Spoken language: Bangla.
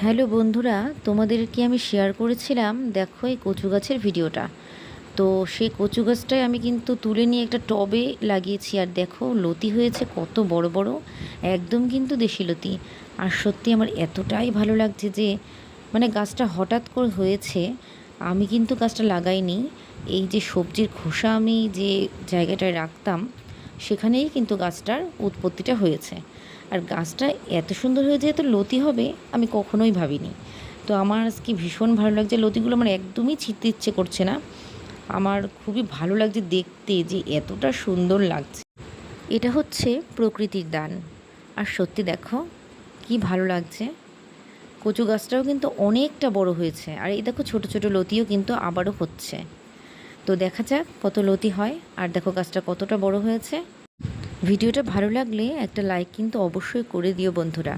হ্যালো বন্ধুরা, তোমাদেরকে আমি শেয়ার করেছিলাম, দেখো এই কচু গাছের ভিডিওটা। তো সেই কচু গাছটাই আমি কিন্তু তুলে নিয়ে একটা টবে লাগিয়েছি, আর দেখো লতি হয়েছে কত বড় বড়, একদম কিন্তু দেশি লতি। আর সত্যি আমার এতটাই ভালো লাগছে যে মানে গাছটা হঠাৎ করে হয়েছে, আমি কিন্তু গাছটা লাগাইনি। এই যে সবজির খোসা আমি যে জায়গাটায় রাখতাম সেখানেই কিন্তু গাছটার উৎপত্তিটা হয়েছে। আর গাছটা এত সুন্দর হয়েছে এত লতি হবে, আমি কখনোই ভাবিনি। তো আমার আজকে ভীষণ ভালো লাগছে, লতিগুলো আমার একদমই ছিটতে ইচ্ছে করছে না। আমার খুবই ভালো লাগছে দেখতে যে এতটা সুন্দর লাগছে। এটা হচ্ছে প্রকৃতির দান। আর সত্যি দেখো, কি ভালো লাগছে। কচু গাছটাও কিন্তু অনেকটা বড় হয়েছে। আর এই দেখো ছোট ছোট লতিও কিন্তু আবারও হচ্ছে। তো দেখা যাক কত লতি হয়। আর দেখো গাছটা কতটা বড় হয়েছে। ভিডিওটা ভালো লাগলে একটা লাইক কিন্তু অবশ্যই করে দিও বন্ধুরা।